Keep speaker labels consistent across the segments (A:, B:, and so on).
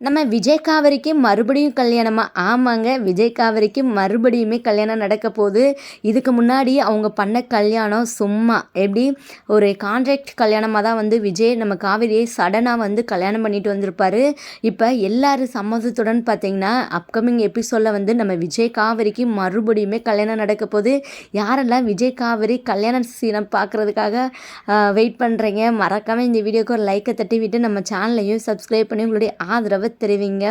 A: நம்ம விஜய் காவரிக்கு மறுபடியும் கல்யாணமா? ஆமாங்க. விஜய் காவேரிக்கு மறுபடியுமே கல்யாணம் நடக்க போகுது. இதுக்கு முன்னாடி அவங்க பண்ண கல்யாணம் சும்மா. எப்படி? ஒரு கான்ட்ராக்ட் கல்யாணமாக தான் வந்து விஜய் நம்ம காவேரியை சடனாக வந்து கல்யாணம் பண்ணிட்டு வந்திருப்பாரு. இப்போ எல்லாரும் சம்மதத்துடன் பார்த்தீங்கன்னா அப்கமிங் எபிசோடில் வந்து நம்ம விஜய் காவேரிக்கு மறுபடியுமே கல்யாணம் நடக்க போகுது. யாரெல்லாம் விஜய் காவேரி கல்யாண சீனம் பார்க்குறதுக்காக வெயிட் பண்ணுறீங்க மறக்காமல் இந்த வீடியோக்கு ஒரு லைக்கை தட்டி விட்டு நம்ம சேனலையும் சப்ஸ்கிரைப் பண்ணி உங்களுடைய ஆதரவு தெரிவிங்க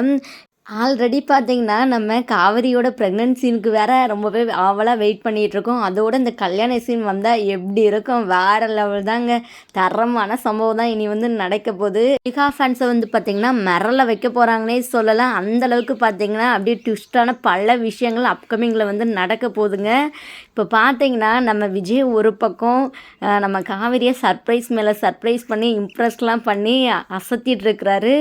A: ஆல்ரெடி பார்த்தீங்கன்னா நம்ம காவிரியோட ப்ரெக்னன்ட் சீனுக்கு வேற ரொம்பவே ஆவலாக வெயிட் பண்ணிகிட்ருக்கோம் அதோட இந்த கல்யாண சீன் வந்தால் எப்படி இருக்கும்? வேறு லெவல் தாங்க. தரமான சம்பவம் தான் இனி வந்து நடக்க போகுது. லிகா ஃபேன்ஸை வந்து பார்த்தீங்கன்னா மிரள வைக்க போகிறாங்கன்னே சொல்லலாம். அந்தளவுக்கு பார்த்தீங்கன்னா அப்படியே ட்விஸ்டான பல விஷயங்கள் அப்கமிங்கில் வந்து நடக்க போகுதுங்க. இப்போ பார்த்தீங்கன்னா நம்ம விஜய் ஒரு பக்கம் நம்ம காவிரியை சர்ப்ரைஸ் மேலே சர்ப்ரைஸ் பண்ணி இம்ப்ரெஸ்லாம் பண்ணி அசத்திட்டு இருக்கிறாரு.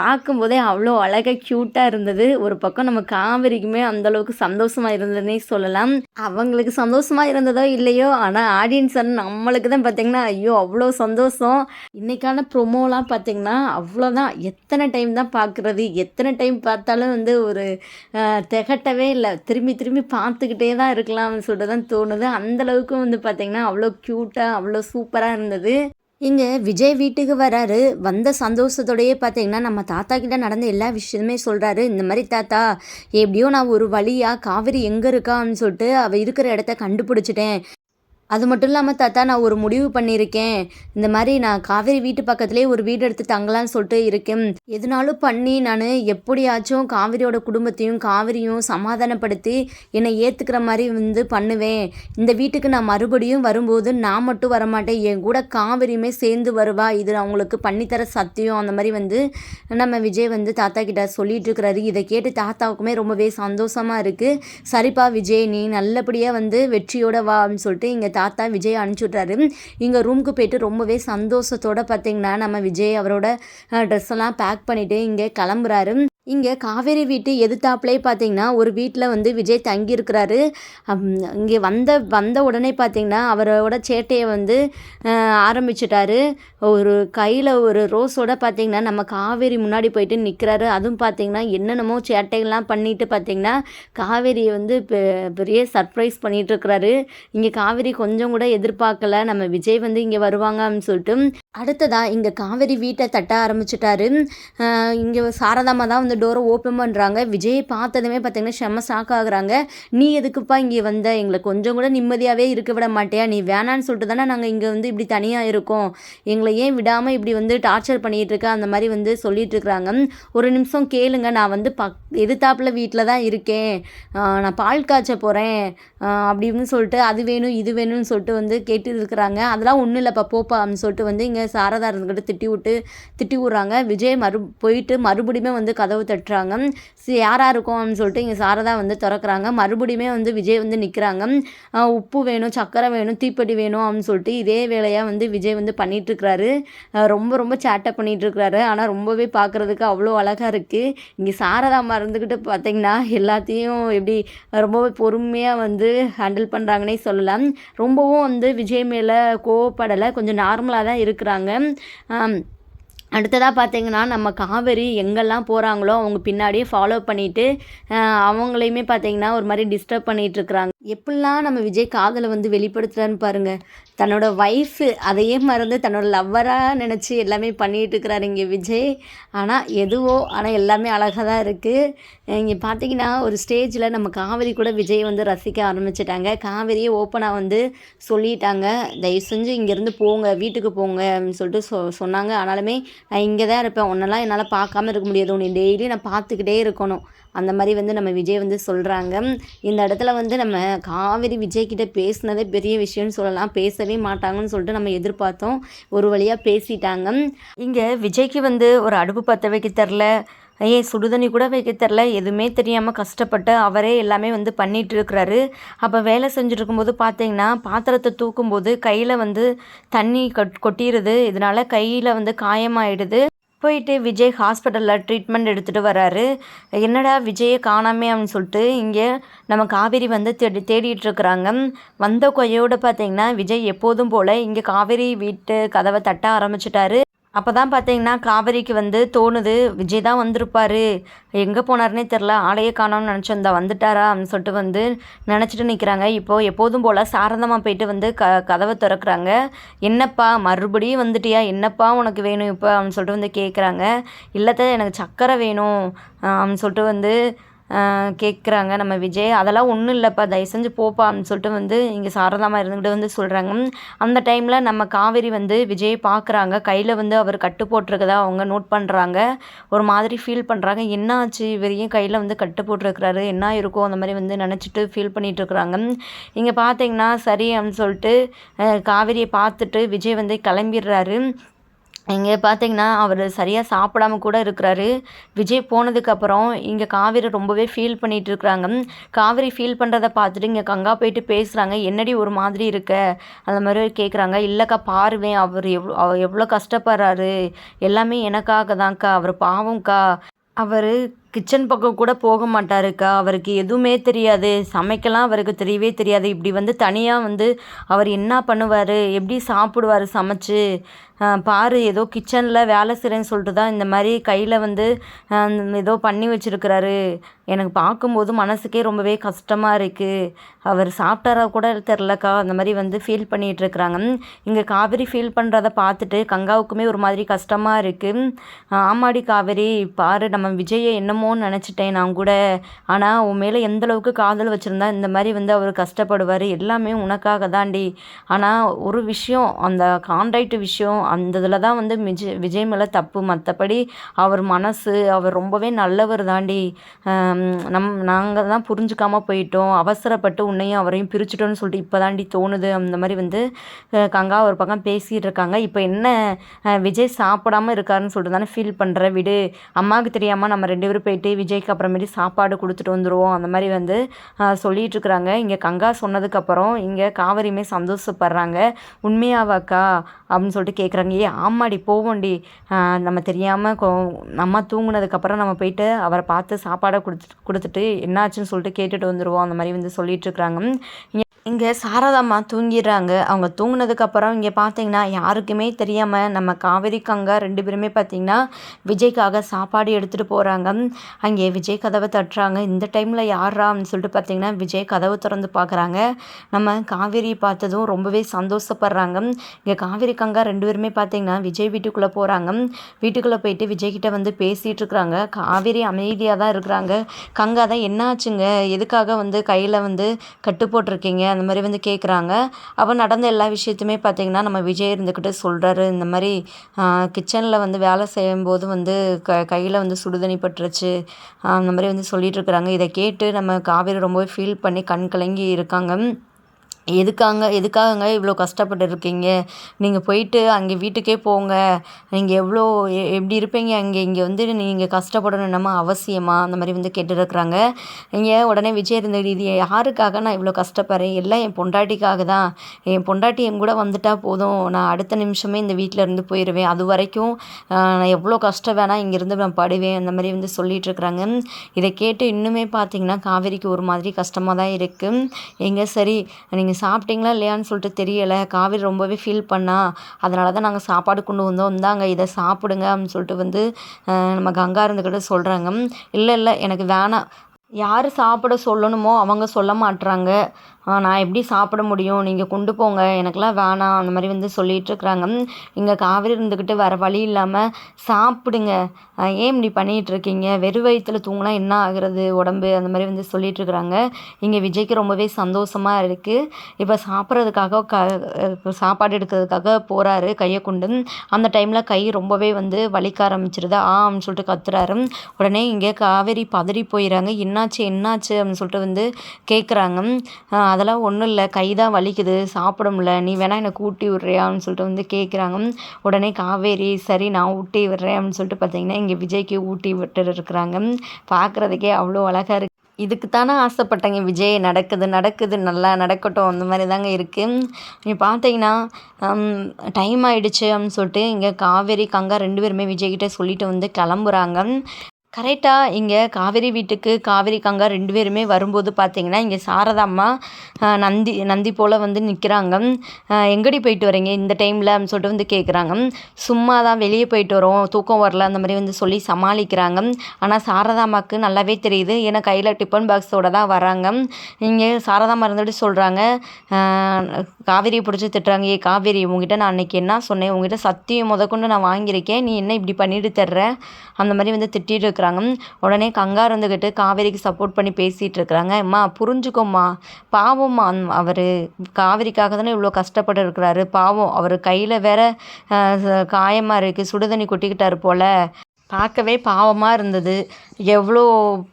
A: பார்க்கும்போதே அவ்வளோ அழகாக க்யூட்டாக இருந்தது. ஒரு பக்கம் நம்ம காவிரிக்குமே அந்தளவுக்கு சந்தோஷமாக இருந்ததுன்னே சொல்லலாம். அவங்களுக்கு சந்தோஷமாக இருந்ததோ இல்லையோ ஆனால் ஆடியன்ஸ் நம்மளுக்கு தான் பார்த்தீங்கன்னா ஐயோ அவ்வளோ சந்தோஷம். இன்றைக்கான ப்ரொமோலாம் பார்த்தீங்கன்னா அவ்வளோதான் எத்தனை டைம் தான் பார்க்குறது எத்தனை டைம் பார்த்தாலும் வந்து ஒரு திகட்டவே இல்லை. திரும்பி திரும்பி பார்த்துக்கிட்டே தான் இருக்கலாம்னு சொல்லிட்டு தான் தோணுது. அந்த அளவுக்கு வந்து பார்த்திங்கன்னா அவ்வளோ க்யூட்டாக அவ்வளோ சூப்பராக இருந்தது. இங்கே விஜய் வீட்டுக்கு வராரு. வந்த சந்தோஷத்தோடயே பார்த்தீங்கன்னா நம்ம தாத்தா கிட்ட நடந்த எல்லா விஷயமே சொல்கிறாரு இந்த மாதிரி தாத்தா எப்படியோ நான் ஒரு வழியாக காவிரி எங்கே இருக்கான்னு சொல்லிட்டு அவள் இருக்கிற இடத்த கண்டுபிடிச்சிட்டேன். அது மட்டும் இல்லாமல் தாத்தா நான் ஒரு முடிவு பண்ணியிருக்கேன். இந்த மாதிரி நான் காவேரி வீட்டு பக்கத்துலேயே ஒரு வீடு எடுத்து தங்கலான்னு சொல்லிட்டு இருக்கேன். எதுனாலும் பண்ணி நான் எப்படியாச்சும் காவிரியோட குடும்பத்தையும் காவிரியும் சமாதானப்படுத்தி என்னை ஏற்றுக்கிற மாதிரி வந்து பண்ணுவேன். இந்த வீட்டுக்கு நான் மறுபடியும் வரும்போது நான் மட்டும் வரமாட்டேன். என் கூட காவிரியுமே சேர்ந்து வருவா. இது அவங்களுக்கு பண்ணித்தர சத்தியம். அந்த மாதிரி வந்து நம்ம விஜய் வந்து தாத்தா கிட்ட சொல்லிட்டு இருக்கிறாரு. இதை கேட்டு தாத்தாவுக்குமே ரொம்பவே சந்தோஷமாக இருக்குது சரிப்பா விஜய் நீ நல்லபடியாக வந்து வெற்றியோட வா அப்படின்னு சொல்லிட்டு இங்கே தாத்தா விஜய் அனுப்பிச்சுட்றாரு. இங்கே ரூமுக்கு போயிட்டு ரொம்பவே சந்தோஷத்தோட பார்த்தீங்கன்னா நம்ம விஜய் அவரோட ட்ரெஸ் எல்லாம் பேக் பண்ணிவிட்டு இங்கே கிளம்புறாரு. இங்கே காவேரி வீட்டு எதிர்த்தாப்புலே பார்த்தீங்கன்னா ஒரு வீட்டில் வந்து விஜய் தங்கியிருக்கிறாரு. இங்கே வந்த வந்த உடனே பார்த்தீங்கன்னா அவரோட சேட்டையை வந்து ஆரம்பிச்சிட்டாரு. ஒரு கையில் ஒரு ரோஸோட பார்த்தீங்கன்னா நம்ம காவேரி முன்னாடி போயிட்டு நிற்கிறாரு அதுவும் பார்த்தீங்கன்னா என்னென்னமோ சேட்டைகள்லாம் பண்ணிட்டு பார்த்தீங்கன்னா காவேரியை வந்து பெ- பெரிய சர்ப்ரைஸ் பண்ணிட்டு இருக்கிறாரு. இங்கே காவேரி கொஞ்சம் கூட எதிர்பார்க்கல. நம்ம விஜய் வந்து இங்கே வருவாங்க அப்படின்னு சொல்லிட்டு அடுத்ததாக இங்கே காவேரி வீட்டை தட்ட ஆரம்பிச்சிட்டாரு. இங்கே சாரதாமா தான் வந்து டோரை ஓப்பன் பண்ணுறாங்க விஜய் பார்த்ததுமே பார்த்தீங்கன்னா செம்ம ஷாக் ஆகுறாங்க. நீ எதுக்குப்பா இங்கே வந்த? எங்களை கொஞ்சம் கூட நிம்மதியாகவே இருக்க விட மாட்டியா? நீ வேணான்னு சொல்லிட்டு தானே நாங்கள் இங்கே வந்து இப்படி தனியாக இருக்கோம். எங்களை ஏன் விடாமல் இப்படி வந்து டார்ச்சர் பண்ணிகிட்டு இருக்க? அந்த மாதிரி வந்து சொல்லிட்டு இருக்கிறாங்க. ஒரு நிமிஷம் கேளுங்க. நான் வந்து பக் எதிர்த்தாப்புல வீட்டில் தான் இருக்கேன். நான் பால் காய்ச்ச போகிறேன் அப்படின்னு சொல்லிட்டு அது வேணும் இது வேணும்னு சொல்லிட்டு வந்து கேட்டு இருக்கிறாங்க. அதெல்லாம் ஒன்றும் இல்லைப்பா போப்பா அப்படின்னு சொல்லிட்டு வந்து இங்கே சாரதா இருந்துக்கிட்டு திட்டி விட்டு திட்டி விட்றாங்க விஜய் மறு போயிட்டு மறுபடியுமே வந்து கதவு தட்டுறாங்க. யாராக இருக்கும் அப்படின்னு சொல்லிட்டு இங்கே சாரதா வந்து திறக்கிறாங்க. மறுபடியுமே வந்து விஜய் வந்து நிற்கிறாங்க உப்பு வேணும் சக்கரை வேணும் தீப்பெட்டி வேணும் அப்படின்னு சொல்லிட்டு இதே வேலையாக வந்து விஜய் வந்து பண்ணிகிட்ருக்கிறாரு ரொம்ப ரொம்ப சேட்டை பண்ணிகிட்ருக்கிறாரு ஆனால் ரொம்பவே பார்க்குறதுக்கு அவ்வளோ அழகாக இருக்குது இங்கே சாரதா மறந்துக்கிட்டு பார்த்தீங்கன்னா எல்லாத்தையும் எப்படி ரொம்பவே பொறுமையாக வந்து ஹேண்டில் பண்ணுறாங்கன்னே சொல்லலாம். ரொம்பவும் வந்து விஜய் மேலே கோவப்படலை. கொஞ்சம் நார்மலாக தான் இருக்கிறாங்க. ஆம், அடுத்ததாக பார்த்தீங்கன்னா நம்ம காவேரி எங்கெல்லாம் போகிறாங்களோ அவங்க பின்னாடியே ஃபாலோ பண்ணிவிட்டு அவங்களையுமே பார்த்தீங்கன்னா ஒரு மாதிரி டிஸ்டர்ப் பண்ணிகிட்ருக்குறாங்க எப்படிலாம் நம்ம விஜய் காதலை வந்து வெளிப்படுத்துகிறான்னு பாருங்கள் தன்னோட ஒய்ஃபு அதையே மறந்து தன்னோட லவ்வராக நினச்சி எல்லாமே பண்ணிகிட்டு இருக்கிறாரு இங்கே விஜய். ஆனால் எதுவோ ஆனால் எல்லாமே அழகாக தான் இருக்குது இங்கே பார்த்தீங்கன்னா ஒரு ஸ்டேஜில் நம்ம காவேரி கூட விஜய் வந்து ரசிக்க ஆரம்பிச்சிட்டாங்க. காவேரியே ஓப்பனாக வந்து சொல்லிட்டாங்க. தயவு செஞ்சு இங்கேருந்து போங்க வீட்டுக்கு போங்க அப்படின்னு சொல்லிட்டு சொ சொன்னாங்க. ஆனாலுமே நான் இங்கே தான் இருப்பேன். உன்னெல்லாம் என்னால் பார்க்காம இருக்க முடியாது. உன்னை டெய்லி நான் பார்த்துக்கிட்டே இருக்கணும். அந்த மாதிரி வந்து நம்ம விஜய் வந்து சொல்கிறாங்க இந்த இடத்துல வந்து நம்ம காவேரி விஜய் கிட்ட பேசுனதே பெரிய விஷயம்னு சொல்லலாம். பேசவே மாட்டாங்கன்னு சொல்லிட்டு நம்ம எதிர்பார்த்தோம். ஒரு வழியாக பேசிட்டாங்க. இங்கே விஜய்க்கு வந்து ஒரு அடுப்பு பற்ற வைக்க தெரில ஏன் சுடுதண்ணி கூட வைக்க தெரில எதுவுமே தெரியாமல் கஷ்டப்பட்டு அவரே எல்லாமே வந்து பண்ணிகிட்டு இருக்கிறாரு. அப்போ வேலை செஞ்சுட்டு இருக்கும்போது பார்த்தீங்கன்னா பாத்திரத்தை தூக்கும்போது கையில் வந்து தண்ணி கொட் கொட்டிடுது இதனால கையில் வந்து காயமாயிடுது. போயிட்டு விஜய் ஹாஸ்பிட்டலில் ட்ரீட்மெண்ட் எடுத்துகிட்டு வராரு. என்னடா விஜயை காணாமே அப்படின்னு சொல்லிட்டு இங்கே நம்ம காவேரி வந்து தேடி தேடிட்டு இருக்கிறாங்க. வந்த கொய்யோட பார்த்தீங்கன்னா விஜய் எப்போதும் போல் இங்கே காவேரி வீட்டு கதவை தட்ட ஆரம்பிச்சிட்டாரு. அப்போ தான் பார்த்தீங்கன்னா காவேரிக்கு வந்து தோணுது விஜய் தான் வந்திருப்பாரு. எங்கே போனார்னே தெரில ஆளையே காணோம்னு நினச்சோம். இந்த வந்துட்டாரா அப்படின்னு சொல்லிட்டு வந்து நினச்சிட்டு நிற்கிறாங்க இப்போது எப்போதும் போல் சாரதமாக போயிட்டு வந்து க கதவை திறக்கிறாங்க. என்னப்பா மறுபடியும் வந்துட்டியா? என்னப்பா உனக்கு வேணும் இப்போ? அப்படின்னு சொல்லிட்டு வந்து கேட்குறாங்க இல்லத்த எனக்கு சக்கரை வேணும் அப்படின்னு சொல்லிட்டு வந்து கேட்குறாங்க நம்ம விஜய் அதெல்லாம் ஒன்றும் இல்லைப்பா. தயவு செஞ்சு போப்பா. அப்படின்னு சொல்லிட்டு வந்து இங்கே சாரதாமா இருந்துக்கிட்டு வந்து சொல்கிறாங்க அந்த டைமில் நம்ம காவேரி வந்து விஜய் பார்க்குறாங்க கையில் வந்து அவர் கட்டு போட்டிருக்கதா அவங்க நோட் பண்ணுறாங்க ஒரு மாதிரி ஃபீல் பண்ணுறாங்க என்ன ஆச்சு இவரையும் கையில் வந்து கட்டு போட்டிருக்கிறாரு? என்ன இருக்கும்? அந்த மாதிரி வந்து நினச்சிட்டு ஃபீல் பண்ணிகிட்ருக்குறாங்க இங்கே பார்த்தீங்கன்னா சரி அப்படின்னு சொல்லிட்டு காவேரியை பார்த்துட்டு விஜய் வந்து கிளம்பிடுறாரு. இங்கே பார்த்தீங்கன்னா அவர் சரியாக சாப்பிடாம கூட இருக்கிறாரு. விஜய் போனதுக்கப்புறம் இங்கே காவேரி ரொம்பவே ஃபீல் பண்ணிகிட்டு இருக்கிறாங்க. காவேரி ஃபீல் பண்ணுறத பார்த்துட்டு இங்கே கங்கா போயிட்டு பேசுகிறாங்க என்னடி ஒரு மாதிரி இருக்க? அந்த மாதிரி கேட்குறாங்க இல்லைக்கா பாருவேன் அவர் எவ்வளோ அவர் எவ்வளோ கஷ்டப்படுறாரு. எல்லாமே எனக்காக தான்க்கா அவர் பாவம்க்கா. அவர் கிச்சன் பக்கம் கூட போக மாட்டாருக்கா? அவருக்கு எதுவுமே தெரியாது. சமைக்கலாம் அவருக்கு தெரியவே தெரியாது. இப்படி வந்து தனியாக வந்து அவர் என்ன பண்ணுவார்? எப்படி சாப்பிடுவார் சமைச்சு? பாரு ஏதோ கிச்சனில் வேலை செய்கிறேன்னு சொல்லிட்டு தான் இந்த மாதிரி கையில் வந்து ஏதோ பண்ணி வச்சுருக்கிறாரு. எனக்கு பார்க்கும்போது மனசுக்கே ரொம்பவே கஷ்டமாக இருக்குது அவர் சாப்பிட்டாரா கூட தெரிலக்கா அந்த மாதிரி வந்து ஃபீல் பண்ணிகிட்ருக்குறாங்க இங்கே காவேரி ஃபீல் பண்ணுறத பார்த்துட்டு கங்காவுக்குமே ஒரு மாதிரி கஷ்டமாக இருக்குது ஆமாடி காவேரி பாரு நம்ம விஜயை என்னமோன்னு நினச்சிட்டேன் நான் கூட. ஆனால் உன் மேலே எந்தளவுக்கு காதல் வச்சுருந்தா இந்த மாதிரி வந்து அவர் கஷ்டப்படுவார்? எல்லாமே உனக்காக தாண்டி ஆனால் ஒரு விஷயம் அந்த கான்ட்ராக்ட் விஷயம் அந்த இதில் தான் வந்து விஜய் விஜய் மேலே தப்பு. மற்றபடி அவர் மனசு அவர் ரொம்பவே நல்லவர் தாண்டி நம் நாங்கள் தான் புரிஞ்சுக்காமல் போயிட்டோம். அவசரப்பட்டு உன்னையும் அவரையும் பிரிச்சுட்டோன்னு சொல்லிட்டு இப்போ தாண்டி தோணுது. அந்த மாதிரி வந்து கங்கா ஒரு பக்கம் பேசிகிட்டு இருக்காங்க. இப்போ என்ன விஜய் சாப்பிடாமல் இருக்காருன்னு சொல்லிட்டு தானே ஃபீல் பண்ணுற விடு. அம்மாவுக்கு தெரியாமல் நம்ம ரெண்டு பேரும் போயிட்டு விஜய்க்கு அப்புறமேட்டு சாப்பாடு கொடுத்துட்டு வந்துடுவோம் அந்த மாதிரி வந்து சொல்லிகிட்ருக்குறாங்க இங்கே கங்கா சொன்னதுக்கப்புறம் இங்கே காவிரியுமே சந்தோஷப்படுறாங்க. உண்மையாவாக்கா அப்படின்னு சொல்லிட்டு கேட்குறாங்க ஏ ஆமாடி போவோண்டி. நம்ம தெரியாமல் கொ நம்ம தூங்குனதுக்கப்புறம் நம்ம போயிட்டு அவரை பார்த்து சாப்பாடை கொடுத்துட்டு கொடுத்துட்டு என்னாச்சுன்னு சொல்லிட்டு கேட்டுட்டு வந்துடுவோம் அந்த மாதிரி வந்து சொல்லிகிட்ருக்குறாங்க இங்கே சாரதாம்மா தூங்கிடுறாங்க. அவங்க தூங்கினதுக்கப்புறம் இங்கே பார்த்தீங்கன்னா யாருக்குமே தெரியாமல் நம்ம காவேரி கங்கா ரெண்டு பேருமே பார்த்தீங்கன்னா விஜய்க்காக சாப்பாடு எடுத்துகிட்டு போகிறாங்க அங்கே விஜய் கதவை தட்டுறாங்க. இந்த டைமில் யாரான்னு சொல்லிட்டு பார்த்தீங்கன்னா விஜய் கதவை திறந்து பார்க்குறாங்க நம்ம காவேரி பார்த்ததும் ரொம்பவே சந்தோஷப்படுறாங்க. இங்கே காவேரி கங்கா ரெண்டு பேருமே பார்த்தீங்கன்னா விஜய் வீட்டுக்குள்ளே போகிறாங்க வீட்டுக்குள்ளே போயிட்டு விஜய்கிட்ட வந்து பேசிகிட்டு இருக்கிறாங்க காவேரி அமைதியாக தான் இருக்கிறாங்க. கங்கா தான் என்னாச்சுங்க? எதுக்காக வந்து கையில் வந்து கட்டு போட்டிருக்கீங்க? அந்த மாதிரி வந்து கேட்குறாங்க அப்போ நடந்த எல்லா விஷயத்தையுமே பார்த்திங்கன்னா நம்ம விஜய் இருந்துக்கிட்டு சொல்கிறாரு இந்த மாதிரி கிச்சனில் வந்து வேலை செய்யும்போது வந்து க கையில் வந்து சுடுதண்ணி பட்டுருச்சு. அந்த மாதிரி வந்து சொல்லிகிட்டு இருக்கிறாங்க. இதை கேட்டு நம்ம காவேரி ரொம்பவே ஃபீல் பண்ணி கண் கலங்கி இருக்காங்க. எதுக்காங்க எதுக்காகங்க இவ்வளோ கஷ்டப்பட்டு இருக்கீங்க நீங்கள் போயிட்டு அங்கே வீட்டுக்கே போங்க. நீங்கள் எவ்வளோ எ எப்படி இருப்பீங்க? அங்கே இங்கே வந்து நீங்கள் கஷ்டப்படணும் என்னமா அவசியமா? அந்த மாதிரி வந்து கேட்டுருக்குறாங்க. இங்கே உடனே விஜய் இருந்த இது யாருக்காக நான் இவ்வளோ கஷ்டப்படுறேன்? எல்லாம் என் பொண்டாட்டிக்காக தான். என் பொண்டாட்டி என் கூட வந்துட்டால் போதும். நான் அடுத்த நிமிஷமே இந்த வீட்டில் இருந்து போயிடுவேன் அது வரைக்கும் நான் எவ்வளோ கஷ்டம் வேணால் இங்கேருந்து நான் படுவேன். அந்த மாதிரி வந்து சொல்லிகிட்ருக்குறாங்க இதை கேட்டு இன்னுமே பார்த்தீங்கன்னா காவேரிக்கு ஒரு மாதிரி கஷ்டமாக தான் இருக்குது எங்கே சரி நீங்கள் சாப்பிட்டீங்களா இல்லையான்னு சொல்லிட்டு தெரியலை. காவேரி ரொம்பவே ஃபீல் பண்ணா. அதனால தான் நாங்கள் சாப்பாடு கொண்டு வந்தோம். இந்தாங்க இதை சாப்பிடுங்க அப்படின்னு சொல்லிட்டு வந்து நம்ம கங்கா இருந்துக்கிட்ட சொல்கிறாங்க இல்லை இல்லை எனக்கு வேணாம். யார் சாப்பிட சொல்லணுமோ அவங்க சொல்ல மாட்டுறாங்க நான் எப்படி சாப்பிட முடியும்? நீங்கள் கொண்டு போங்க. எனக்கெல்லாம் வேணாம். அந்த மாதிரி வந்து சொல்லிகிட்ருக்குறாங்க இங்கே காவேரி இருந்துக்கிட்டு வேறு வழி இல்லாமல் சாப்பிடுங்க. ஏன் இப்படி பண்ணிகிட்ருக்கீங்க வெறும் வயிற்றுல தூங்கினா என்ன ஆகுறது? உடம்பு அந்த மாதிரி வந்து சொல்லிகிட்ருக்குறாங்க இங்கே விஜய்க்கு ரொம்பவே சந்தோஷமாக இருக்குது இப்போ சாப்பிட்றதுக்காக க சாப்பாடு எடுக்கிறதுக்காக போகிறாரு கையை கொண்டு. அந்த டைமில் கை ரொம்பவே வந்து வலிக்க ஆரம்பிச்சிருது. ஆம்னு சொல்லிட்டு கத்துறாரு. உடனே இங்கே காவேரி பதறி போயிடறாங்க என்னாச்சு? என்னாச்சு? அப்படின்னு சொல்லிட்டு வந்து கேட்குறாங்க அதெல்லாம் ஒன்றும் இல்லை. கை தான் வலிக்குது. சாப்பிட முடில நீ வேணால் என்னை ஊட்டி விட்றியான்னு சொல்லிட்டு வந்து கேட்குறாங்க உடனே காவேரி சரி நான் ஊட்டி விடுறேன் அப்படின்னு சொல்லிட்டு பார்த்தீங்கன்னா இங்கே விஜய்க்கு ஊட்டி விட்டு இருக்கிறாங்க. பார்க்குறதுக்கே அவ்வளோ அழகாக இருக்குது இதுக்கு தானே ஆசைப்பட்டேங்க. விஜய் நடக்குது நடக்குது நல்லா நடக்கட்டும். அந்த மாதிரி தாங்க இருக்குது நீ பார்த்தீங்கன்னா டைம் ஆகிடுச்சு அப்படின்னு சொல்லிட்டு இங்கே காவேரி கங்கா ரெண்டு பேருமே விஜய்கிட்ட சொல்லிட்டு வந்து கிளம்புறாங்க. கரெக்டாக இங்கே காவேரி வீட்டுக்கு காவேரி கங்கா ரெண்டு பேருமே வரும்போது பார்த்தீங்கன்னா இங்கே சாரதா அம்மா நந்தி நந்தி போல் வந்து நிற்கிறாங்க எங்கடி போயிட்டு வரீங்க இந்த டைமில் அப்படின்னு சொல்லிட்டு வந்து கேட்குறாங்க சும்மா தான் வெளியே போயிட்டு வரோம் தூக்கம் வரல அந்த மாதிரி வந்து சொல்லி சமாளிக்கிறாங்க. ஆனால் சாரதா அம்மாவுக்கு நல்லாவே தெரியுது. ஏன்னா கையில் டிஃபன் பாக்ஸோடு தான் வராங்க. இங்கே சாரதா அம்மா இருந்துட்டு சொல்கிறாங்க காவேரியை பிடிச்சி திட்டுறாங்க. ஏ காவேரி உங்ககிட்ட நான் அன்றைக்கி என்ன சொன்னேன்? உங்ககிட்ட சத்தியம் முதற்கொண்டு நான் வாங்கியிருக்கேன். நீ என்ன இப்படி பண்ணிட்டு தர்ற? அந்த மாதிரி வந்து திட்டிகிட்டு இருக்கிறாங்க. உடனே கங்கா இருந்துக்கிட்டு காவேரிக்கு சப்போர்ட் பண்ணி பேசிகிட்டு இருக்கிறாங்க அம்மா புரிஞ்சுக்கோம்மா. பாவம்மா அவர் காவேரிக்காக தானே இவ்வளோ கஷ்டப்பட்டு இருக்கிறாரு. பாவம் அவர் கையில் வேற காயமாக இருக்குது சுடுதண்ணி கொட்டிக்கிட்டார் போல். பார்க்கவே பாவமாக இருந்தது. எவ்வளோ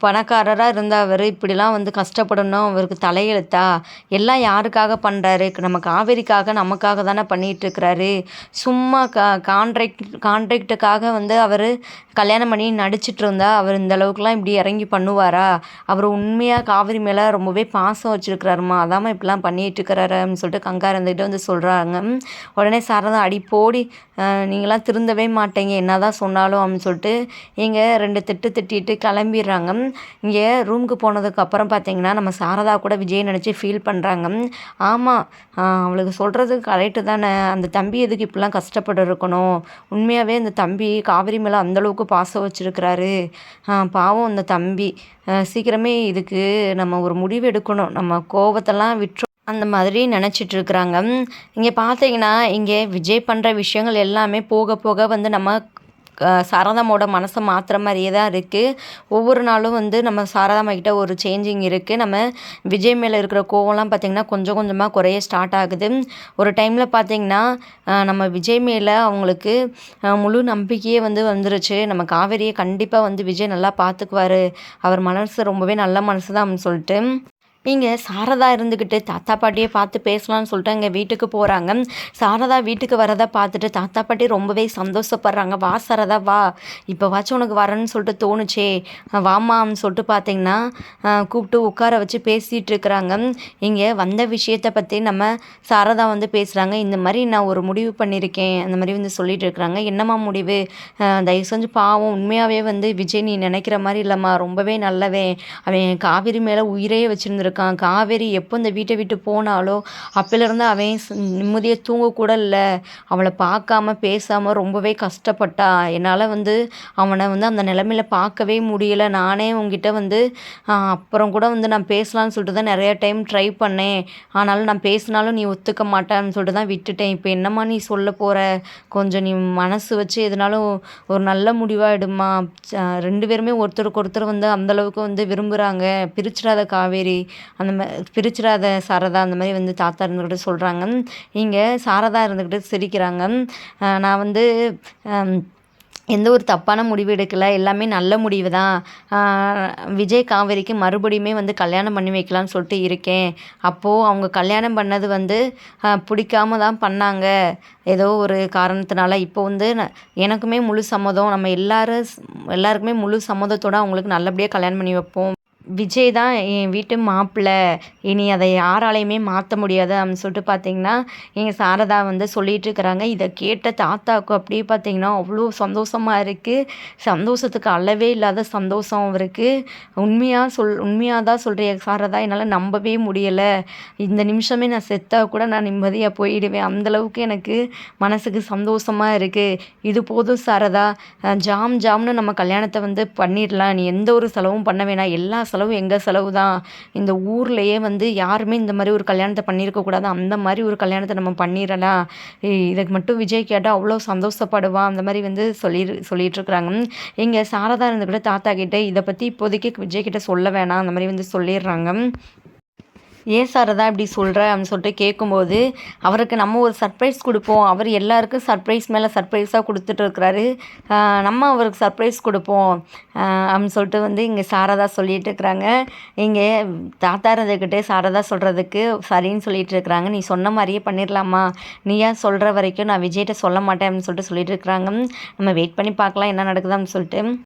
A: பணக்காரராக இருந்த அவர்? இப்படிலாம் வந்து கஷ்டப்படணும். அவருக்கு தலையெழுத்தா? எல்லாம் யாருக்காக பண்ணுறாரு நம்ம காவேரிக்காக நமக்காக தானே பண்ணிகிட்ருக்கிறாரு சும்மா கா கான்ட்ராக்ட் கான்ட்ராக்டுக்காக வந்து அவர் கல்யாணம் பண்ணி நடிச்சிட்டு இருந்தா அவர் இந்த அளவுக்குலாம் இப்படி இறங்கி பண்ணுவாரா? அவர் உண்மையாக காவேரி மேலே ரொம்பவே பாசம் வச்சுருக்கிறாருமா? அதாம்மா இப்படிலாம் பண்ணிகிட்ருக்கிறாருன்னு அப்படின்னு சொல்லிட்டு கங்கா இருந்துக்கிட்டு வந்து சொல்கிறாங்க உடனே சாரதா அடி போடி நீங்களாம் திருந்தவே மாட்டீங்க. என்ன தான் சொன்னாலும் அப்படின்னு சொல்லிட்டு இங்கே ரெண்டு திட்டு திட்டிட்டு கிளம்பிடுறாங்க. இங்கே ரூமுக்கு போனதுக்கப்புறம் பார்த்தீங்கன்னா நம்ம சாரதா கூட விஜய் நினச்சி ஃபீல் பண்ணுறாங்க ஆமாம் அவளுக்கு சொல்கிறது கரெக்டு தானே. அந்த தம்பி எதுக்கு இப்படிலாம் கஷ்டப்பட்டு இருக்கணும்? உண்மையாகவே அந்த தம்பி காவிரி மேலே அந்தளவுக்கு பாசம் வச்சுருக்கிறாரு. பாவம் அந்த தம்பி. சீக்கிரமே இதுக்கு நம்ம ஒரு முடிவு எடுக்கணும். நம்ம கோபத்தெல்லாம் விட்டுரும். அந்த மாதிரி நினச்சிட்ருக்குறாங்க இங்கே பார்த்தீங்கன்னா இங்கே விஜய் பண்ணுற விஷயங்கள் எல்லாமே போக போக வந்து நம்ம சாரதாமோட மனசை மாற்றுற மாதிரியே தான் இருக்குது ஒவ்வொரு நாளும் வந்து நம்ம சாரதாம்மா ஒரு சேஞ்சிங் இருக்குது நம்ம விஜய் மேலே இருக்கிற கோவம்லாம் பார்த்திங்கன்னா கொஞ்சம் கொஞ்சமாக குறைய ஸ்டார்ட் ஆகுது. ஒரு டைமில் பார்த்திங்கன்னா நம்ம விஜய் மேலே அவங்களுக்கு முழு நம்பிக்கையே வந்து வந்துருச்சு. நம்ம காவேரியை கண்டிப்பாக வந்து விஜய் நல்லா பார்த்துக்குவாரு அவர் மனசு ரொம்பவே நல்ல மனசு தான் சொல்லிட்டு. இங்கே சாரதா இருந்துக்கிட்டு தாத்தா பாட்டியை பார்த்து பேசலாம்னு சொல்லிட்டு அங்கே வீட்டுக்கு போகிறாங்க சாரதா வீட்டுக்கு வரதை பார்த்துட்டு தாத்தா பாட்டி ரொம்பவே சந்தோஷப்படுறாங்க. வா சாரதா வா. இப்போ வாச்சும் உனக்கு வரேன்னு சொல்லிட்டு தோணுச்சே. வாமான்னு சொல்லிட்டு பார்த்தீங்கன்னா கூப்பிட்டு உட்கார வச்சு பேசிகிட்டு இருக்கிறாங்க. இங்கே வந்த விஷயத்தை பற்றி நம்ம சாரதா வந்து பேசுகிறாங்க இந்த மாதிரி நான் ஒரு முடிவு பண்ணியிருக்கேன். அந்த மாதிரி வந்து சொல்லிட்டு இருக்கிறாங்க. என்னம்மா முடிவு? தயவு செஞ்சு பாவம் உண்மையாகவே வந்து விஜய் நீ நினைக்கிற மாதிரி இல்லைம்மா. ரொம்பவே நல்லவே அவன் காவிரி மேலே உயிரே வச்சுருந்துருக்கான் இருக்கான். காவேரி எப்போ இந்த வீட்டை விட்டு போனாலோ அப்போலேருந்து அவன் நிம்மதியாக தூங்கக்கூட இல்லை. அவளை பார்க்காம பேசாமல் ரொம்பவே கஷ்டப்பட்டா. என்னால் வந்து அவனை வந்து அந்த நிலமையில பார்க்கவே முடியலை. நானே உங்ககிட்ட வந்து அப்புறம் கூட வந்து நான் பேசலான்னு சொல்லிட்டு தான் நிறைய டைம் ட்ரை பண்ணேன். ஆனாலும் நான் பேசினாலும் நீ ஒத்துக்க மாட்டான்னு சொல்லிட்டு தான் விட்டுட்டேன். இப்போ என்னம்மா நீ சொல்ல போகிற கொஞ்சம் நீ மனசு வச்சு எதுனாலும் ஒரு நல்ல முடிவாக எடுமா ரெண்டு பேருமே ஒருத்தருக்கு ஒருத்தர் வந்து அந்தளவுக்கு வந்து விரும்புகிறாங்க பிரிச்சிடாத காவேரி. அந்த மாதிரி பிரிச்சிடாத சாரதா அந்த மாதிரி வந்து தாத்தா இருந்துக்கிட்டு சொல்கிறாங்க இங்கே சாரதா இருந்துக்கிட்டு சிரிக்கிறாங்க. நான் வந்து எந்த ஒரு தப்பான முடிவு எடுக்கலை. எல்லாமே நல்ல முடிவு தான். விஜய் காவேரிக்கு மறுபடியுமே வந்து கல்யாணம் பண்ணி வைக்கலான்னு சொல்லிட்டு இருக்கேன். அப்போது அவங்க கல்யாணம் பண்ணது வந்து பிடிக்காம தான் பண்ணாங்க. ஏதோ ஒரு காரணத்தினால இப்போ வந்து எனக்குமே முழு சம்மதம். நம்ம எல்லோரும் எல்லாருக்குமே முழு சம்மதத்தோடு அவங்களுக்கு நல்லபடியாக கல்யாணம் பண்ணி வைப்போம். விஜய் தான் என் வீட்டு மாப்பிள்ளை. இனி அதை யாராலையுமே மாற்ற முடியாது அப்படின்னு சொல்லிட்டு பார்த்தீங்கன்னா எங்கள் சாரதா வந்து சொல்லிகிட்டு இருக்கிறாங்க. இதை கேட்ட தாத்தாவுக்கு அப்படியே பார்த்தீங்கன்னா அவ்வளோ சந்தோஷமாக இருக்குது சந்தோஷத்துக்கு அளவே இல்லாத சந்தோஷம் அவருக்கு. உண்மையாக சொல் உண்மையாக தான் சொல்கிறேன் சாரதா. என்னால் நம்பவே முடியலை. இந்த நிமிஷமே நான் செத்தால் கூட நான் நிம்மதியாக போயிடுவேன். அந்தளவுக்கு எனக்கு மனசுக்கு சந்தோஷமாக இருக்குது இது போதும் சாரதா. ஜாம் ஜாம்னு நம்ம கல்யாணத்தை வந்து பண்ணிடலாம். நீ எந்த ஒரு செலவும் பண்ண வேணாம். எல்லா செலவு எங்கள் செலவு தான் இந்த ஊர்லேயே வந்து யாருமே இந்த மாதிரி ஒரு கல்யாணத்தை பண்ணியிருக்கக்கூடாது அந்த மாதிரி ஒரு கல்யாணத்தை நம்ம பண்ணிடலாம் இதுக்கு மட்டும் விஜய் கேட்டால் அவ்வளோ சந்தோஷப்படுவான் அந்த மாதிரி வந்து சொல்லி சொல்லிகிட்ருக்குறாங்க எங்கள் சாரதா இருந்துக்கிட்ட தாத்தா கிட்டே இதை பற்றி இப்போதைக்கு விஜய் கிட்டே சொல்ல வேணாம். அந்த மாதிரி வந்து சொல்லிடுறாங்க. ஏன் சார் தான் இப்படி சொல்கிற அப்படின்னு சொல்லிட்டு கேட்கும்போது அவருக்கு நம்ம ஒரு சர்ப்ரைஸ் கொடுப்போம். அவர் எல்லாருக்கும் சர்ப்ரைஸ் மேலே சர்ப்ரைஸாக கொடுத்துட்டு இருக்கிறாரு. நம்ம அவருக்கு சர்ப்ரைஸ் கொடுப்போம். அப்படின்னு சொல்லிட்டு வந்து இங்கே சாரதா சொல்லிட்டு இருக்கிறாங்க. இங்கே தாத்தா இருந்துக்கிட்டே சாரதா சொல்கிறதுக்கு சரின்னு சொல்லிட்டு இருக்கிறாங்க. நீ சொன்ன மாதிரியே பண்ணிடலாமா நீயா சொல்கிற வரைக்கும் நான் விஜய்கிட்ட சொல்ல மாட்டேன் அப்படின்னு சொல்லிட்டு சொல்லிட்டு இருக்கிறாங்க. நம்ம வெயிட் பண்ணி பார்க்கலாம் என்ன நடக்குது அப்படின்னு சொல்லிட்டு.